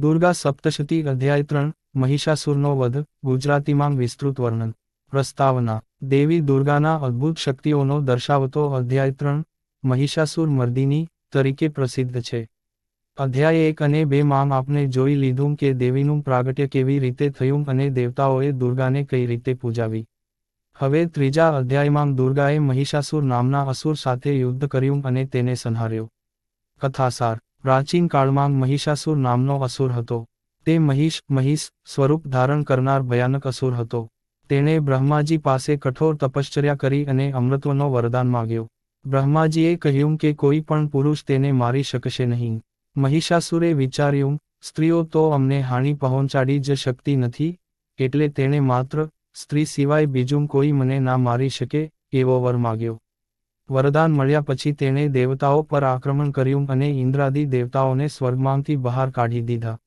દુર્ગા સપ્તશતી અધ્યાય ત્રણ, મહિષાસુરનો વધ, ગુજરાતીમાં વિસ્તૃત વર્ણન. પ્રસ્તાવના. દેવી દુર્ગાના અદ્ભુત શક્તિઓનો દર્શાવતો અધ્યાય ત્રણ, મહિષાસુર મર્દિની, તરીકે પ્રસિદ્ધ છે. અધ્યાય એક અને બે માં આપને જોઈ લીધું કે દેવીનું પ્રાગટ્ય કેવી રીતે થયું અને દેવતાઓએ દુર્ગાને કઈ રીતે પૂજાવી. હવે ત્રીજા અધ્યાયમાં દુર્ગાએ મહિષાસુર નામના અસુર સાથે યુદ્ધ કર્યું અને તેને સંહાર્યો. કથાસાર. પ્રાચીન કાળમાં મહિષાસુર નામનો અસુર હતો. તે મહિષ મહિષ સ્વરૂપ ધારણ કરનાર ભયાનક અસુર હતો. તેણે બ્રહ્માજી પાસે કઠોર તપશ્ચર્યા કરી અને અમૃતવનો વરદાન માગ્યો. બ્રહ્માજીએ કહ્યું કે કોઈ પણ પુરુષ તેને મારી શકશે નહીં. મહિષાસુરે વિચાર્યું, સ્ત્રીઓ તો અમને હાનિ પહોંચાડી જ શકતી નથી, એટલે તેણે માત્ર સ્ત્રી સિવાય બીજું કોઈ મને ના મારી શકે, એવો વર માગ્યો. વરદાન મળ્યા પછી તેણે દેવતાઓ પર આક્રમણ કર્યું અને ઇન્દ્રાદી દેવતાઓને સ્વર્ગમાંથી બહાર કાઢી દીધા.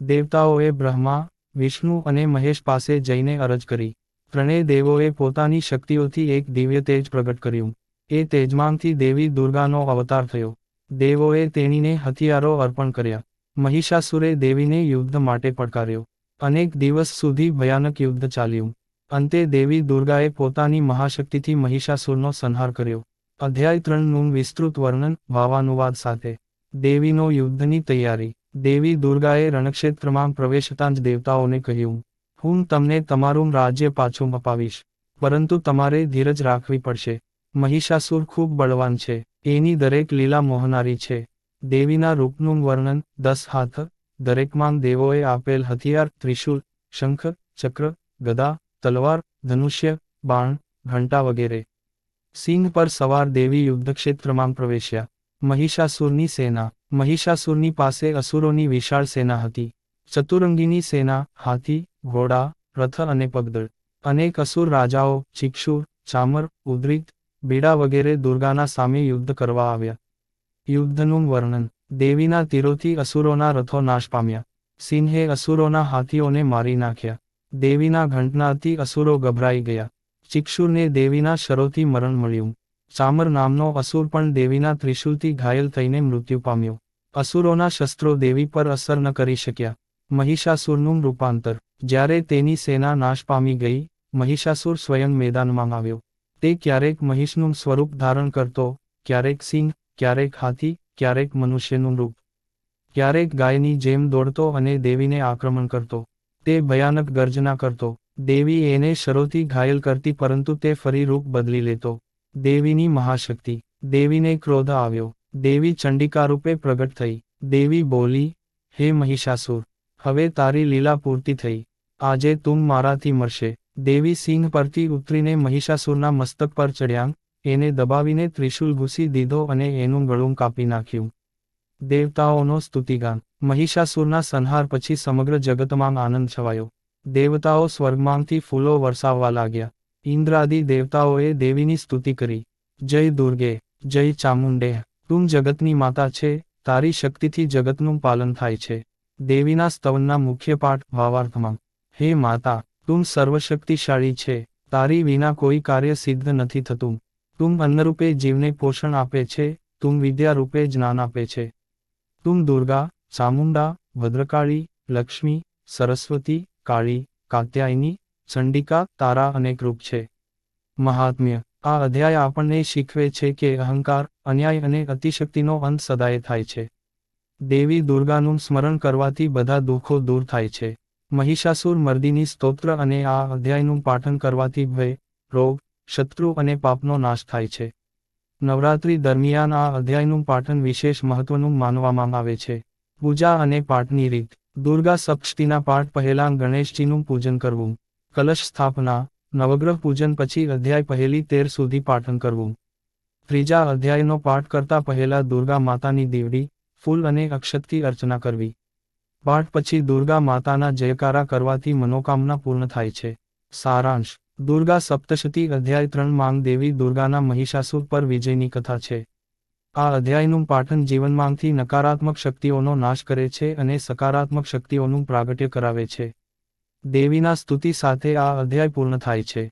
દેવતાઓએ બ્રહ્મા, વિષ્ણુ અને મહેશ પાસે જઈને અરજ કરી. ત્રણેય દેવોએ પોતાની શક્તિઓથી એક દિવ્ય તેજ પ્રગટ કર્યું. એ તેજમાંથી દેવી દુર્ગાનો અવતાર થયો. દેવોએ તેણીને હથિયારો અર્પણ કર્યા. મહિષાસુરે દેવીને યુદ્ધ માટે પડકાર્યો. અનેક દિવસ સુધી ભયાનક યુદ્ધ ચાલ્યું. અંતે દેવી દુર્ગાએ પોતાની મહાશક્તિથી મહિષાસુરનો સંહાર કર્યો. અધ્યાય ત્રણનું વિસ્તૃત વર્ણન ભાવાનુવાદ સાથે. દેવીનો યુદ્ધની તૈયારી. દેવી દુર્ગાએ રણક્ષેત્રમાં પ્રવેશતાં જ દેવતાઓને કહ્યું, હું તમને તમારું રાજ્ય પાછું અપાવીશ, પરંતુ તમારે ધીરજ રાખવી પડશે. મહિષાસુર ખૂબ બળવાન છે, એની દરેક લીલા મોહનારી છે. દેવીના રૂપનું વર્ણન દસ હાથ, દરેકમાં દેવોએ આપેલ હથિયાર ત્રિશૂલ શંખ, ચક્ર, ગદા, તલવાર, ધનુષ્ય, બાણ, ઘંટા વગેરે. સિંહ પર સવાર દેવી યુદ્ધક્ષેત્રમાં પ્રવેશ્યા. મહિષાસુરની સેના. મહિષાસુરની પાસે અસુરોની વિશાળ સેના હતી. ચતુરંગીની સેના, હાથી, ઘોડા, રથ અને પગદળ. અનેક અસુર રાજાઓ, ચિક્ષુર, ચામર, ઉદ્રિત, બીડા વગેરે દુર્ગાના સામે યુદ્ધ કરવા આવ્યા. યુદ્ધનું વર્ણન. દેવીના તીરોથી અસુરોના રથો નાશ પામ્યા. સિંહે અસુરોના હાથીઓને મારી નાખ્યા. દેવીના ઘંટનાથી અસુરો ગભરાઈ ગયા. ચિક્ષુરને દેવીના શરોથી મરણ મળ્યું. ચામર નામનો અસુર પણ દેવીના ત્રિશુલથી ઘાયલ થઈને મૃત્યુ પામ્યો. અસુરોના શસ્ત્રો દેવી પર અસર ન કરી શક્યા. મહિષાસુરનું રૂપાંતર. જ્યારે તેની સેના નાશ પામી ગઈ, મહિષાસુર સ્વયં મેદાનમાં આવ્યો. તે ક્યારેક મહિષનું સ્વરૂપ ધારણ કરતો, ક્યારેક સિંહ, ક્યારેક હાથી, ક્યારેક મનુષ્યનું રૂપ. ક્યારેક ગાયની જેમ દોડતો અને દેવીને આક્રમણ કરતો. તે ભયાનક ગર્જના કરતો. દેવી એને શરોથી ઘાયલ કરતી પરંતુ તે ફરી રૂપ બદલી લેતો. દેવીની મહાશક્તિ. દેવીને ક્રોધ આવ્યો. દેવી ચંડિકા રૂપે પ્રગટ થઈ. દેવી બોલી, હે મહિષાસુર, હવે તારી લીલા પૂર્તિ થઈ. આજે તું મારાથી મરશે. દેવી સિંહ પરથી ઉતરીને મહિષાસુરના મસ્તક પર ચડ્યાં એને દબાવીને ત્રિશુલ ઘૂસી દીધો અને એનું ગળું કાપી નાખ્યું. દેવતાઓનો સ્તુતિગાન. મહિષાસુરના સંહાર પછી સમગ્ર જગતમાં આનંદ છવાયો. દેવતાઓ સ્વર્ગમાંથી ફૂલો વરસાવવા લાગ્યા. ઇન્દ્રાદિ દેવતાઓએ દેવીની સ્તુતિ કરી. જય દુર્ગે, જય ચામુંડે, તું જગતની માતા છે, તારી શક્તિથી જગતનું પાલન થાય છે. દેવીના સ્તવનના મુખ્ય પાઠ, ભાવાર્થમાં, હે માતા, તું સર્વશક્તિશાળી છે, તારી વિના કોઈ કાર્ય સિદ્ધ નથી થતું. તું અન્નરૂપે જીવને પોષણ આપે છે, તું વિદ્યા રૂપે જ્ઞાન આપે છે. તું દુર્ગા, ચામુંડા, ભદ્રકાળી, લક્ષ્મી, સરસ્વતી કાળી, કાત્યાયની, ચંડિકા, તારા અનેક રૂપ છે. મહાત્મ્ય, આ અધ્યાય આપણને શીખવે છે કે અહંકાર, અન્યાય અને અતિશક્તિનો અંત સદાય થાય છે. દેવી દુર્ગાનું સ્મરણ કરવાથી બધા દુઃખો દૂર થાય છે. મહિષાસુર મર્દિની સ્તોત્ર અને આ અધ્યાયનું પાઠન કરવાથી ભય, રોગ, શત્રુ અને પાપનો નાશ થાય છે. નવરાત્રી દરમિયાન આ અધ્યાયનું પાઠન વિશેષ મહત્વનું માનવામાં આવે છે. પૂજા અને પાઠની રીત. દુર્ગા સપ્તશતીના પાઠ પહેલાં ગણેશજીનું પૂજન કરવું. કલશ સ્થાપના, નવગ્રહ પૂજન પછી અધ્યાય પહેલી તેર સુધી પાઠન કરવું. ત્રીજા અધ્યાયનો પાઠ કરતા પહેલા દુર્ગા માતાની દીવડી, ફૂલ અને અક્ષતથી અર્ચના કરવી. પાઠ પછી દુર્ગા માતાના જયકારા કરવાથી મનોકામના પૂર્ણ થાય છે. સારાંશ. દુર્ગા સપ્તશતી અધ્યાય ત્રણ માંગ દેવી દુર્ગાના મહિષાસુર પર વિજયની કથા છે. આ અધ્યાયનું પાઠન જીવનમાંથી નકારાત્મક શક્તિઓનો નાશ કરે છે અને સકારાત્મક શક્તિઓનું પ્રાગટ્ય કરાવે છે. દેવીના સ્તુતિ સાથે આ અધ્યાય પૂર્ણ થાય છે.